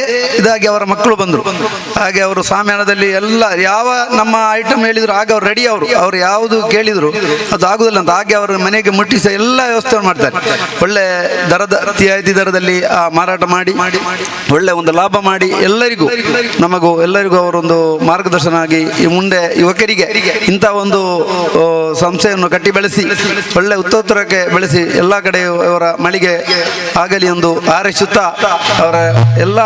ಇದಾಗಿ ಅವರ ಮಕ್ಕಳು ಬಂದರು. ಹಾಗೆ ಅವರು ಸಾಮ್ಯಾನದಲ್ಲಿ ಎಲ್ಲ, ಯಾವ ನಮ್ಮ ಐಟಮ್ ಹೇಳಿದ್ರು ಆಗ ಅವ್ರು ರೆಡಿ ಅವರು. ಅವ್ರು ಯಾವುದು ಕೇಳಿದರು ಅದು ಆಗುದಿಲ್ಲ ಅಂತ. ಹಾಗೆ ಅವರು ಮನೆಗೆ ಮುಟ್ಟಿಸ ಎಲ್ಲ ವ್ಯವಸ್ಥೆ ಮಾಡ್ತಾರೆ. ಒಳ್ಳೆ ದರದ, ರಿಯಾಯಿತಿ ದರದಲ್ಲಿ ಮಾರಾಟ ಮಾಡಿ, ಒಳ್ಳೆ ಒಂದು ಲಾಭ ಮಾಡಿ ಎಲ್ಲರಿಗೂ, ನಮಗೂ, ಎಲ್ಲರಿಗೂ ಅವರೊಂದು ಮಾರ್ಗದರ್ಶನ ಆಗಿ ಮುಂದೆ ಯುವಕರಿಗೆ ಇಂಥ ಒಂದು ಸಂಸ್ಥೆಯನ್ನು ಕಟ್ಟಿ ಬೆಳೆಸಿ, ಒಳ್ಳೆ ಉತ್ತೋತ್ತರಕ್ಕೆ ಬೆಳೆಸಿ ಎಲ್ಲ ಕಡೆ ಅವರ ಮಳಿಗೆ ಆಗಲಿ ಎಂದು ಹಾರೈಸುತ್ತಾ ಅವರ ಎಲ್ಲ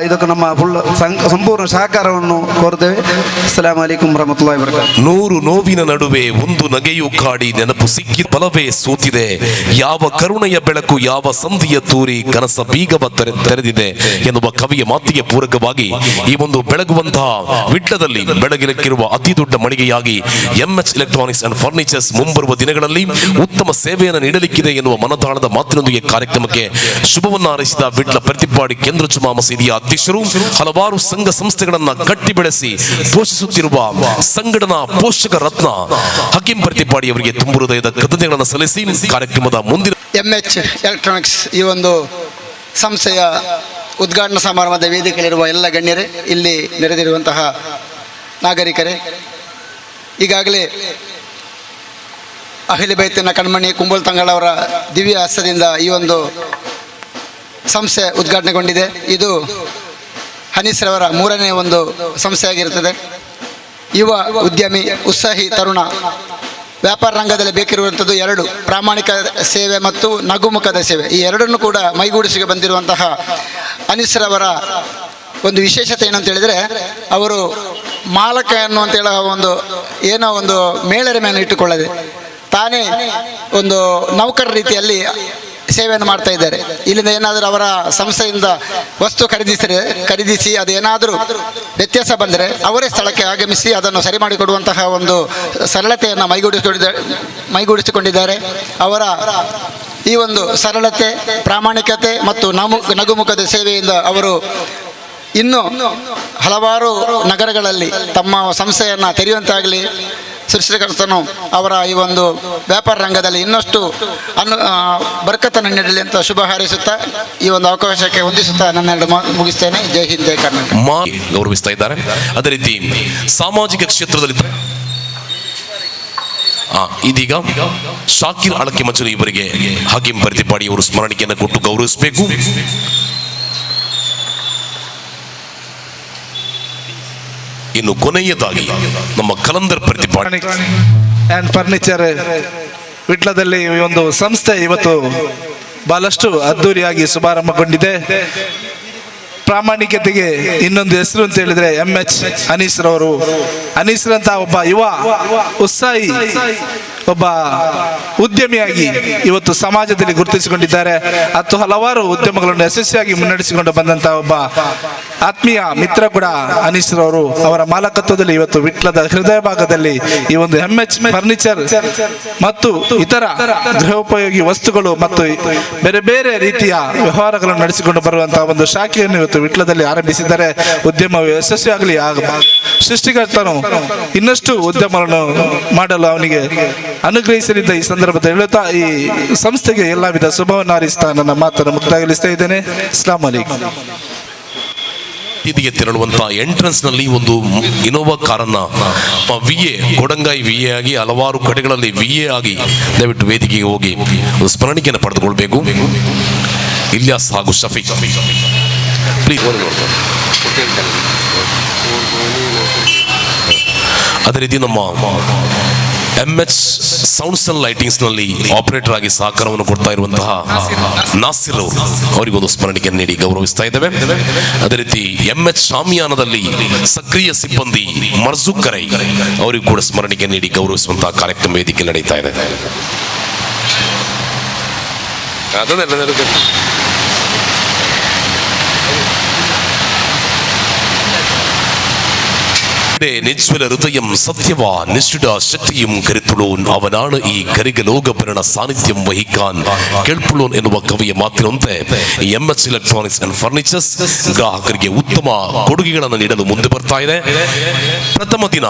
ಇದಕ್ಕೂ ನಮ್ಮ ಫುಲ್ ಸಂಪೂರ್ಣ ಸಹಕಾರವನ್ನು ಕೋರ್ತೇವೆ ಅಸ್ಲಾಂ ಅಲೈಕುಂ ವರಹಮತುಲ್ಲಾಹಿ ವಬರಕಾತು. ನೂರು ನೋವಿನ ನಡುವೆ ಒಂದು ನಗೆಯು ಕಾಡಿ ನೆನಪು ಸಿಕ್ಕಿ ಫಲವೇ ಸೋತಿದೆ. ಯಾವ ಕರುಣೆಯ ಬೆಳಕು, ಯಾವ ಸಂಧಿಯ ತೂರಿ ಕನಸ ಬೀಗವ ತೆರೆ- ತೆರೆದಿದೆ ಎನ್ನುವ ಕವಿಯ ಮಾತಿಗೆ ಪೂರಕವಾಗಿ ಈ ಒಂದು ಬೆಳಗುವಂತಹ ವಿಟ್ಲದಲ್ಲಿ ಬೆಳಗಿರಕ್ಕಿರುವ ಅತಿ ದೊಡ್ಡ ಮಳಿಗೆಯಾಗಿ ಎಂಎಚ್ ಎಲೆಕ್ಟ್ರಾನಿಕ್ಸ್ ಅಂಡ್ ಫರ್ನಿಚರ್ಸ್ ಮುಂಬರುವ ದಿನಗಳಲ್ಲಿ ಉತ್ತಮ ಸೇವೆಯನ್ನು ನೀಡಲಿಕ್ಕಿದೆ ಎನ್ನುವ ಮನತಾಳದ ಮಾತಿನೊಂದಿಗೆ ಕಾರ್ಯಕ್ರಮಕ್ಕೆ ಶುಭವನ್ನು ಹಾರೈಸಿದ ವಿಟ್ಲ ಪ್ರತಿಪಾಡಿ ಕೇಂದ್ರ ಚುಮಾ ಮಸೀದಿಯ ಅಧ್ಯಕ್ಷರು ಹಲವಾರು ಸಂಘ ಸಂಸ್ಥೆಗಳನ್ನ ಕಟ್ಟಿ ಬೆಳೆಸಿ ಪೋಷಿಸುತ್ತಿರುವ ಸಂಘಟನಾ ಪೋಷಕ ರತ್ನ ಹಕೀಂ ಪ್ರತಿಪಾಡಿ ಅವರಿಗೆ ತುಂಬು ಹೃದಯದ ಕೃತಜ್ಞತೆಗಳನ್ನು ಸಲ್ಲಿಸಿ ಕಾರ್ಯಕ್ರಮದ ಮುಂದಿನ ಎಂಎಚ್ ಎಚ್ ಎಲೆಕ್ಟ್ರಾನಿಕ್ಸ್ ಈ ಒಂದು ಸಂಸ್ಥೆಯ ಉದ್ಘಾಟನಾ ಸಮಾರಂಭದ ವೇದಿಕೆಯಲ್ಲಿರುವ ಎಲ್ಲ ಗಣ್ಯರೇ, ಇಲ್ಲಿ ನೆರೆದಿರುವಂತಹ ನಾಗರಿಕರೇ, ಈಗಾಗಲೇ ಅಹಿಲಿ ಬೈತಿನ ಕಣ್ಮಣಿ ಕುಂಬಲ್ ತಂಗಳವರ ದಿವ್ಯ ಹಸ್ತದಿಂದ ಈ ಒಂದು ಸಂಸ್ಥೆ ಉದ್ಘಾಟನೆಗೊಂಡಿದೆ. ಇದು ಹನೀಸ್ರವರ ಮೂರನೇ ಒಂದು ಸಂಸ್ಥೆಯಾಗಿರುತ್ತದೆ. ಯುವ ಉದ್ಯಮಿ ಉತ್ಸಾಹಿ ತರುಣ ವ್ಯಾಪಾರ ರಂಗದಲ್ಲಿ ಬೇಕಿರುವಂಥದ್ದು ಎರಡು, ಪ್ರಾಮಾಣಿಕ ಸೇವೆ ಮತ್ತು ನಗುಮುಖದ ಸೇವೆ. ಈ ಎರಡನ್ನು ಕೂಡ ಮೈಗೂಡಿಸಿಗೆ ಬಂದಿರುವಂತಹ ಅನಿಸ್ರವರ ಒಂದು ವಿಶೇಷತೆ ಏನಂತ ಹೇಳಿದರೆ, ಅವರು ಮಾಲಕ ಅನ್ನುವಂತ ಹೇಳೋ ಒಂದು ಏನೋ ಒಂದು ಮೇಳರಿಮೆಯನ್ನು ಇಟ್ಟುಕೊಳ್ಳದೆ, ತಾನೇ ಒಂದು ನೌಕರ ರೀತಿಯಲ್ಲಿ ಸೇವೆಯನ್ನು ಮಾಡ್ತಾ ಇದ್ದಾರೆ. ಇಲ್ಲಿಂದ ಏನಾದರೂ ಅವರ ಸಂಸ್ಥೆಯಿಂದ ವಸ್ತು ಖರೀದಿಸಿದರೆ, ಖರೀದಿಸಿ, ಅದೇನಾದರೂ ವ್ಯತ್ಯಾಸ ಬಂದರೆ ಅವರೇ ಸ್ಥಳಕ್ಕೆ ಆಗಮಿಸಿ ಅದನ್ನು ಸರಿ ಮಾಡಿಕೊಡುವಂತಹ ಒಂದು ಸರಳತೆಯನ್ನು ಮೈಗೂಡಿಸಿಕೊಂಡಿದ್ದ, ಮೈಗೂಡಿಸಿಕೊಂಡಿದ್ದಾರೆ. ಅವರ ಈ ಒಂದು ಸರಳತೆ, ಪ್ರಾಮಾಣಿಕತೆ ಮತ್ತು ನಮು, ನಗುಮುಖದ ಸೇವೆಯಿಂದ ಅವರು ಇನ್ನು ಹಲವಾರು ನಗರಗಳಲ್ಲಿ ತಮ್ಮ ಸಂಸ್ಥೆಯನ್ನು ತೆರೆಯುವಂತಾಗಲಿ ಸೃಷ್ಟಿಕರ್ತನು ಅವರ ಈ ಒಂದು ವ್ಯಾಪಾರ ರಂಗದಲ್ಲಿ ಇನ್ನಷ್ಟು ಅನ್ನು ಬರ್ಕತನ ನೀಡಲಿ ಅಂತ ಶುಭ ಹಾರೈಸುತ್ತಾ ಈ ಒಂದು ಅವಕಾಶಕ್ಕೆ ಹೊಂದಿಸುತ್ತಾ ನನ್ನ ಎರಡು ಮುಗಿಸ್ತೇನೆ. ಜೈ ಹಿಂದ್, ಜೈ ಕರ್ನಾಟಕ. ಗೌರವಿಸ್ತಾ ಇದ್ದಾರೆ. ಅದೇ ರೀತಿ ಸಾಮಾಜಿಕ ಕ್ಷೇತ್ರದಲ್ಲಿ ಇದೀಗ ಶಾಕಿರ್ ಅಳಕೆ ಮಚ್ಚಲು ಇವರಿಗೆ ಹಕೀಂ ಪರಿತಿಪಾಡಿ ಇವರು ಸ್ಮರಣಿಕೆಯನ್ನು ಕೊಟ್ಟು ಗೌರವಿಸಬೇಕು. ಇನ್ನು ಕೊನೆಯದಾಗಿ ನಮ್ಮ ಕಲಂದರ್ ಪ್ರತಿಪಾಡಿ ಆ್ಯಂಡ್ ಫರ್ನಿಚರ್ ವಿಟ್ಲದಲ್ಲಿ ಒಂದು ಸಂಸ್ಥೆ ಇವತ್ತು ಬಹಳಷ್ಟು ಅದ್ದೂರಿಯಾಗಿ ಶುಭಾರಂಭಗೊಂಡಿದೆ. ಪ್ರಾಮಾಣಿಕತೆಗೆ ಇನ್ನೊಂದು ಹೆಸರು ಅಂತ ಹೇಳಿದ್ರೆ ಎಂ ಎಚ್ ಅನೀಸ್ರವರು. ಅನೀಸ್ರಂತ ಒಬ್ಬ ಯುವ, ಉತ್ಸಾಹಿ ಒಬ್ಬ ಉದ್ಯಮಿಯಾಗಿ ಇವತ್ತು ಸಮಾಜದಲ್ಲಿ ಗುರುತಿಸಿಕೊಂಡಿದ್ದಾರೆ. ಮತ್ತು ಹಲವಾರು ಉದ್ಯಮಗಳನ್ನು ಯಶಸ್ವಿಯಾಗಿ ಮುನ್ನಡೆಸಿಕೊಂಡು ಬಂದಂತಹ ಒಬ್ಬ ಆತ್ಮೀಯ ಮಿತ್ರ ಕೂಡ ಅನೀಶ್ ಅವರ ಮಾಲಕತ್ವದಲ್ಲಿ ಇವತ್ತು ವಿಟ್ಲದ ಹೃದಯ ಭಾಗದಲ್ಲಿ ಈ ಒಂದು ಎಂ ಎಚ್ ಫರ್ನಿಚರ್ ಮತ್ತು ಇತರ ಗೃಹೋಪಯೋಗಿ ವಸ್ತುಗಳು ಮತ್ತು ಬೇರೆ ಬೇರೆ ರೀತಿಯ ವ್ಯವಹಾರಗಳನ್ನು ನಡೆಸಿಕೊಂಡು ಬರುವಂತಹ ಒಂದು ಶಾಖೆಯನ್ನು ಇವತ್ತು ವಿಟ್ಲದಲ್ಲಿ ಆರಂಭಿಸಿದ್ದಾರೆ. ಉದ್ಯಮ ಯಶಸ್ವಿಯಾಗಲಿ ಆಗ ಸೃಷ್ಟಿಕರ್ತನು ಇನ್ನಷ್ಟು ಉದ್ಯಮಗಳನ್ನು ಮಾಡಲು ಅವನಿಗೆ ಅನುಗ್ರಹಿಸಲಿದ್ದ ಈ ಸಂದರ್ಭದಲ್ಲಿ ಹೇಳುತ್ತಾ, ಈ ಸಂಸ್ಥೆಗೆ ಎಲ್ಲ ವಿಧ ಶುಭವನ್ನು ಹಾರೈಸ್ತಾ ನನ್ನ ಮಾತನ್ನು ಮುಕ್ತಾಯಗೊಳಿಸ್ತಾ ಇದ್ದೇನೆ. ಇಸ್ಲಾಂ ಅಲೈಕುಂ ಬೀದಿಗೆ ತೆರಳುವಂತಹ ಎಂಟ್ರೆನ್ಸ್ನಲ್ಲಿ ಒಂದು ಇನೋವಾ ಕಾರನ್ನ V A Kodangayi V A ಆಗಿ, ಹಲವಾರು ಕಡೆಗಳಲ್ಲಿ ವಿ ಎ ಆಗಿ ದಯವಿಟ್ಟು ವೇದಿಕೆಗೆ ಹೋಗಿ ಸ್ಮರಣಿಕೆಯನ್ನು ಪಡೆದುಕೊಳ್ಬೇಕು. ಇಲ್ಯಾಸ್ ಹಾಗೂ ಪ್ಲೀಸ್ ಅದೇ ರೀತಿ ನಮ್ಮ ಎಂ ಎಚ್ ಸೌಂಡ್ಸ್ ಅಂಡ್ ಲೈಟಿಂಗ್ಸ್ನಲ್ಲಿ ಆಪರೇಟರ್ ಆಗಿ ಸಹಕಾರವನ್ನು ಕೊಡ್ತಾ ಇರುವಂತಹ ನಾಸಿರ್ ಅವರು ಅವರಿಗೊಂದು ಸ್ಮರಣಿಕೆ ನೀಡಿ ಗೌರವಿಸ್ತಾ ಇದ್ದೇವೆ. ಅದೇ ರೀತಿ ಎಂ ಎಚ್ ಶಾಮಿಯಾನದಲ್ಲಿ ಸಕ್ರಿಯ ಸಿಬ್ಬಂದಿ ಮರ್ಜು ಕರೈ ಅವರಿಗೂ ಕೂಡ ಸ್ಮರಣಿಕೆ ನೀಡಿ ಗೌರವಿಸುವಂತಹ ಕಾರ್ಯಕ್ರಮ ವೇದಿಕೆ ನಡೀತಾ ಇದೆ. നിജ്വല ഹൃദയം സത്യവ നിഷ്ഠുട ശക്തിയും കരുത്തുള്ളോൻ അവനാണ് ഈ കരിക ലോകഭരണ സാന്നിധ്യം വഹിക്കാൻ കേൾപ്പുള്ളോൻ എന്നുവ ಕವಿಯ ಮಾತಿನಂತೆ M H electronics and furnitures ಗ್ರಾಹಕರಿಗೆ ಉತ್ತಮ ಕೊಡುಗೆಗಳನ್ನು ನೀಡಲು ಮುಂದೆ ಬರ್ತಾ ಇದೆ ಪ್ರಥಮ ದಿನ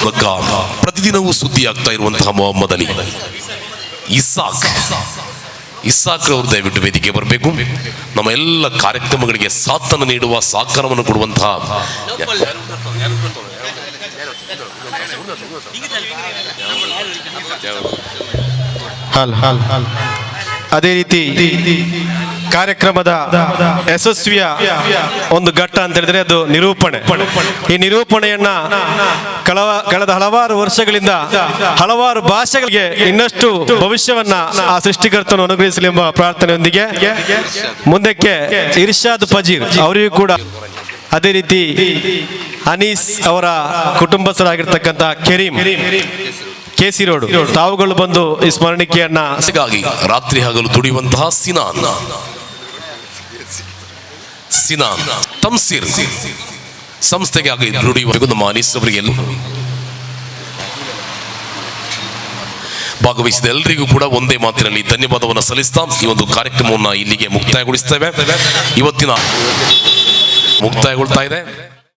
ಮೂಲಕ ಪ್ರತಿದಿನವೂ ಸುದ್ದಿ ಆಗ್ತಾ ಇರುವಂತಹ ಮೊಹಮ್ಮದ್ ಅಲಿ ಇಸಾಕ್ ಇಸಾಕ್ ಅವರು ದಯವಿಟ್ಟು ವೇದಿಕೆ ಬರಬೇಕು. ನಮ್ಮ ಎಲ್ಲ ಕಾರ್ಯಕ್ರಮಗಳಿಗೆ ಸಾಥನ್ನು ನೀಡುವ ಸಹಕಾರವನ್ನು ಕೊಡುವಂತಹ ಅದೇ ರೀತಿ ಕಾರ್ಯಕ್ರಮದ ಯಶಸ್ವಿಯ ಒಂದು ಘಟ್ಟ ಅಂತ ಹೇಳಿದ್ರೆ ಅದು ನಿರೂಪಣೆ. ಈ ನಿರೂಪಣೆಯನ್ನ ಕಳವ, ಕಳೆದ ಹಲವಾರು ವರ್ಷಗಳಿಂದ ಹಲವಾರು ಭಾಷೆಗಳಿಗೆ ಇನ್ನಷ್ಟು ಭವಿಷ್ಯವನ್ನ ಆ ಸೃಷ್ಟಿಕರ್ತನು ಅನುಗ್ರಹಿಸಲಿ ಎಂಬ ಪ್ರಾರ್ಥನೆಯೊಂದಿಗೆ ಮುಂದಕ್ಕೆ ಇರ್ಷಾದ್ ಫಜೀರ್ ಅವರಿಗೂ ಕೂಡ ಅದೇ ರೀತಿ ಅನೀಸ್ ಅವರ ಕುಟುಂಬಸ್ಥರಾಗಿರ್ತಕ್ಕಂಥ ಕೆರೀಂ ಕೆಸಿ ರೋಡ್. ತಾವುಗಳು ಬಂದು ಈ ಸ್ಮರಣಿಕೆಯನ್ನ ರಾತ್ರಿ ಹಗಲು ದುಡಿಯುವಂತಹ ಸಿನಾನ್. ಸಿನಾನ್ ತಮ್ಸೀರ್ ಸಂಸ್ಥೆಗಾಗಿ ದುಡಿಯುವ ನಮ್ಮ ಅನಿಸವರಿಗೆ ಭಾಗವಹಿಸಿದ ಎಲ್ಲರಿಗೂ ಕೂಡ ಒಂದೇ ಮಾತಿನಲ್ಲಿ ಧನ್ಯವಾದವನ್ನು ಸಲ್ಲಿಸ್ತಾ ಈ ಒಂದು ಕಾರ್ಯಕ್ರಮವನ್ನು ಇಲ್ಲಿಗೆ ಮುಕ್ತಾಯಗೊಳಿಸ್ತೇವೆ ಇವತ್ತಿನ ಮುಕ್ತಾಯಗೊಳ್ತಾ ಇದೆ.